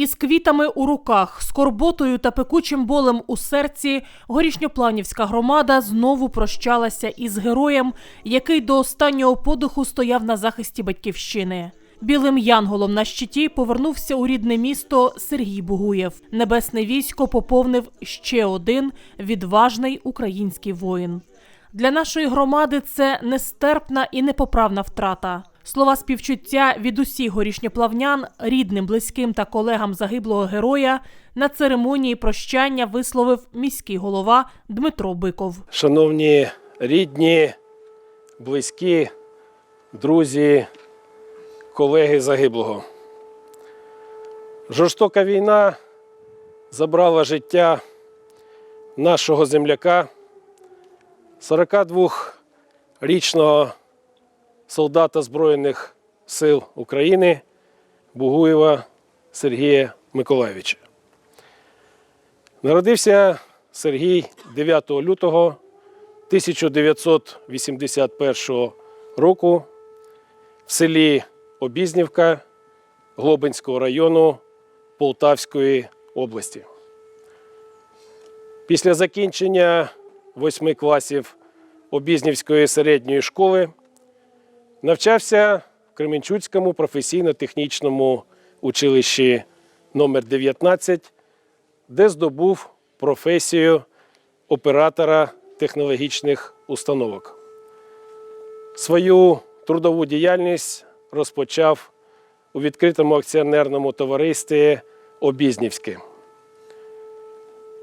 Із квітами у руках, скорботою та пекучим болем у серці горішньопланівська громада знову прощалася із героєм, який до останнього подиху стояв на захисті батьківщини. Білим янголом на щиті повернувся у рідне місто Сергій Бугуєв. Небесне військо поповнив ще один відважний український воїн. Для нашої громади це нестерпна і непоправна втрата. Слова співчуття від усіх горішньоплавнян, рідним, близьким та колегам загиблого героя на церемонії прощання висловив міський голова Дмитро Биков. Шановні рідні, близькі, друзі, колеги загиблого. Жорстока війна забрала життя нашого земляка, 42-річного солдата Збройних сил України Бугуєва Сергія Миколайовича. Народився Сергій 9 лютого 1981 року в селі Обізнівка Глобинського району Полтавської області. Після закінчення восьми класів Обізнівської середньої школи навчався в Кременчуцькому професійно-технічному училищі номер 19 де здобув професію оператора технологічних установок. Свою трудову діяльність розпочав у відкритому акціонерному товаристві Обізнівське.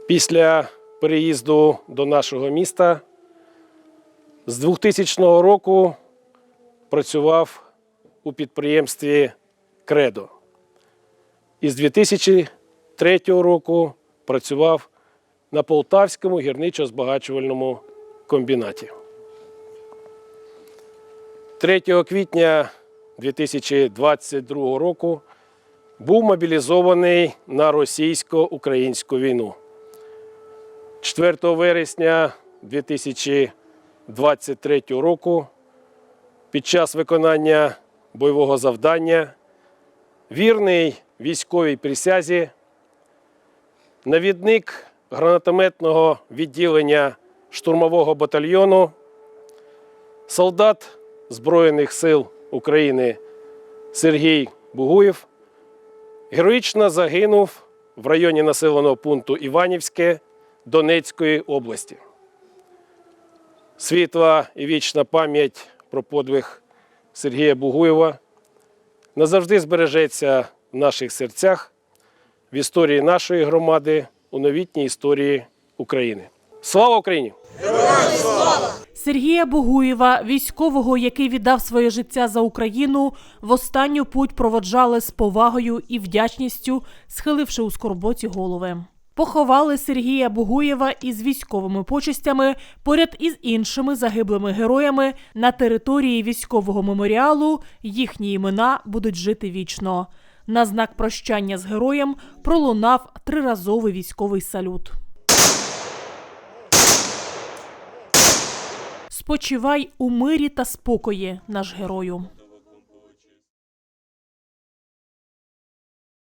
Після переїзду до нашого міста з 2000 року працював у підприємстві Кредо. Із 2003 року працював на Полтавському гірничо-збагачувальному комбінаті. 3 квітня 2022 року був мобілізований на російсько-українську війну. 4 вересня 2023 року під час виконання бойового завдання вірний військовій присязі навідник гранатометного відділення штурмового батальйону, солдат Збройних сил України Сергій Бугуєв героїчно загинув в районі населеного пункту Іванівське Донецької області. Світла і вічна пам'ять про подвиг Сергія Бугуєва назавжди збережеться в наших серцях в історії нашої громади, у новітній історії України. Слава Україні! Сергія Богуєва, військового, який віддав своє життя за Україну, в останню путь проводжали з повагою і вдячністю, схиливши у скорботі голови. Поховали Сергія Бугуєва із військовими почестями поряд із іншими загиблими героями на території військового меморіалу. Їхні імена будуть жити вічно. На знак прощання з героєм пролунав триразовий військовий салют. Спочивай у мирі та спокої, наш герою.